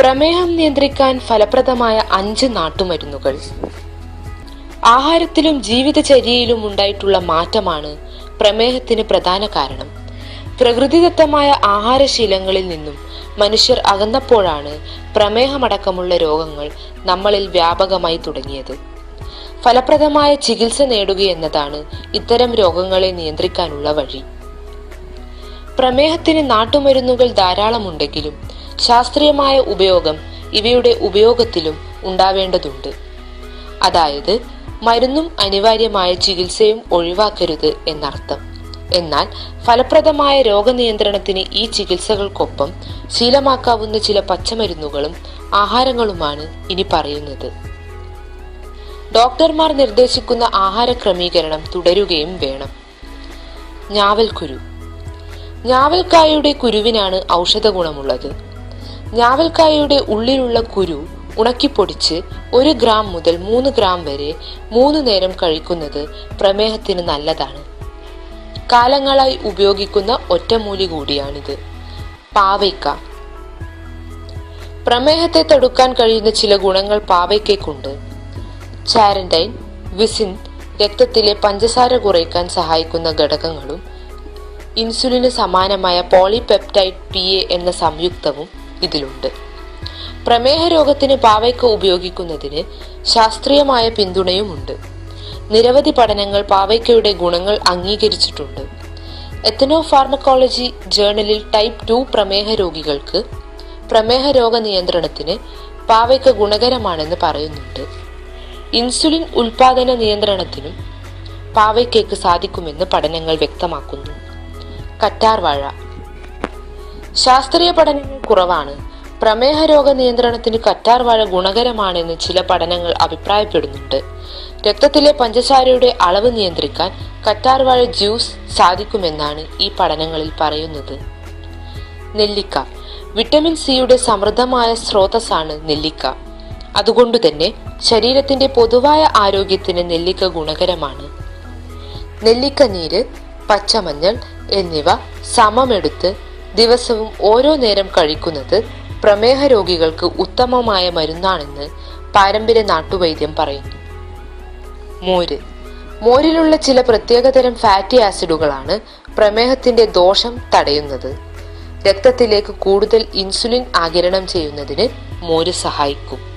പ്രമേഹം നിയന്ത്രിക്കാൻ ഫലപ്രദമായ അഞ്ച് നാട്ടുമരുന്നുകൾ. ആഹാരത്തിലും ജീവിതചര്യയിലും ഉണ്ടായിട്ടുള്ള മാറ്റമാണ് പ്രമേഹത്തിന് പ്രധാന കാരണം. പ്രകൃതിദത്തമായ ആഹാരശീലങ്ങളിൽ നിന്നും മനുഷ്യർ അകന്നപ്പോഴാണ് പ്രമേഹമടക്കമുള്ള രോഗങ്ങൾ നമ്മളിൽ വ്യാപകമായി തുടങ്ങിയത്. ഫലപ്രദമായ ചികിത്സ നേടുക എന്നതാണ് ഇത്തരം രോഗങ്ങളെ നിയന്ത്രിക്കാനുള്ള വഴി. പ്രമേഹത്തിന് നാട്ടുമരുന്നുകൾ ധാരാളമുണ്ടെങ്കിലും ശാസ്ത്രീയമായ ഉപയോഗം ഇവയുടെ ഉപയോഗത്തിലും ഉണ്ടാവേണ്ടതുണ്ട്. അതായത് മരുന്നും അനിവാര്യമായ ചികിത്സയും ഒഴിവാക്കരുത് എന്നർത്ഥം. എന്നാൽ ഫലപ്രദമായ രോഗനിയന്ത്രണത്തിന് ഈ ചികിത്സകൾക്കൊപ്പം ശീലമാക്കാവുന്ന ചില പച്ചമരുന്നുകളും ആഹാരങ്ങളുമാണ് ഇനി പറയുന്നത്. ഡോക്ടർമാർ നിർദ്ദേശിക്കുന്ന ആഹാര ക്രമീകരണം തുടരുകയും വേണം. ഞാവൽക്കുരു. ഞാവൽക്കായയുടെ കുരുവിനാണ് ഔഷധ ഗുണമുള്ളത് ഞാവൽക്കായയുടെ ഉള്ളിലുള്ള കുരു ഉണക്കിപ്പൊടിച്ച് ഒരു ഗ്രാം മുതൽ മൂന്ന് ഗ്രാം വരെ മൂന്ന് നേരം കഴിക്കുന്നത് പ്രമേഹത്തിന് നല്ലതാണ്. കാലങ്ങളായി ഉപയോഗിക്കുന്ന ഒറ്റമൂലി കൂടിയാണിത്. പാവയ്ക്ക. പ്രമേഹത്തെ തടുക്കാൻ കഴിയുന്ന ചില ഗുണങ്ങൾ പാവയ്ക്കുണ്ട് ചാരന്റൈൻ വിസിൻ രക്തത്തിലെ പഞ്ചസാര കുറയ്ക്കാൻ സഹായിക്കുന്ന ഘടകങ്ങളും ഇൻസുലിന് സമാനമായ പോളിപെപ്റ്റൈഡ് പി എ എന്ന സംയുക്തവും ഇതിലുണ്ട്. പ്രമേഹ രോഗത്തിന് പാവയ്ക്ക ഉപയോഗിക്കുന്നതിന് ശാസ്ത്രീയമായ പിന്തുണയുമുണ്ട്. നിരവധി പഠനങ്ങൾ പാവയ്ക്കയുടെ ഗുണങ്ങൾ അംഗീകരിച്ചിട്ടുണ്ട്. എത്തനോ ഫാർമക്കോളജി ജേണലിൽ ടൈപ്പ് ടു പ്രമേഹ രോഗികൾക്ക് പ്രമേഹ രോഗ നിയന്ത്രണത്തിന് പാവയ്ക്ക ഗുണകരമാണെന്ന് പറയുന്നുണ്ട്. ഇൻസുലിൻ ഉൽപാദന നിയന്ത്രണത്തിനും പാവയ്ക്കയ്ക്ക് സാധിക്കുമെന്ന് പഠനങ്ങൾ വ്യക്തമാക്കുന്നു. കറ്റാർവാഴ ശാസ്ത്രീയ പഠനങ്ങൾ കുറവാണ്. പ്രമേഹ രോഗ നിയന്ത്രണത്തിന് കറ്റാർവാഴ ഗുണകരമാണെന്ന് ചില പഠനങ്ങൾ അഭിപ്രായപ്പെടുന്നുണ്ട്. രക്തത്തിലെ പഞ്ചസാരയുടെ അളവ് നിയന്ത്രിക്കാൻ കറ്റാർവാഴ ജ്യൂസ് സാധിക്കുമെന്നാണ് ഈ പഠനങ്ങളിൽ പറയുന്നത്. നെല്ലിക്ക. വിറ്റമിൻ സിയുടെ സമൃദ്ധമായ സ്രോതസ്സാണ് നെല്ലിക്ക. അതുകൊണ്ട് തന്നെ ശരീരത്തിന്റെ പൊതുവായ ആരോഗ്യത്തിന് നെല്ലിക്ക ഗുണകരമാണ്. നെല്ലിക്ക നീര് പച്ചമഞ്ഞൾ എന്നിവ സമമെടുത്ത് ദിവസവും ഓരോ നേരം കഴിക്കുന്നത് പ്രമേഹ രോഗികൾക്ക് ഉത്തമമായ മരുന്നാണെന്ന് പാരമ്പര്യ നാട്ടുവൈദ്യം പറയുന്നു. മോര്. മോരിലുള്ള ചില പ്രത്യേകതരം ഫാറ്റി ആസിഡുകളാണ് പ്രമേഹത്തിന്റെ ദോഷം തടയുന്നത്. രക്തത്തിലേക്ക് കൂടുതൽ ഇൻസുലിൻ ആകിരണം ചെയ്യുന്നതിന് മോര് സഹായിക്കും.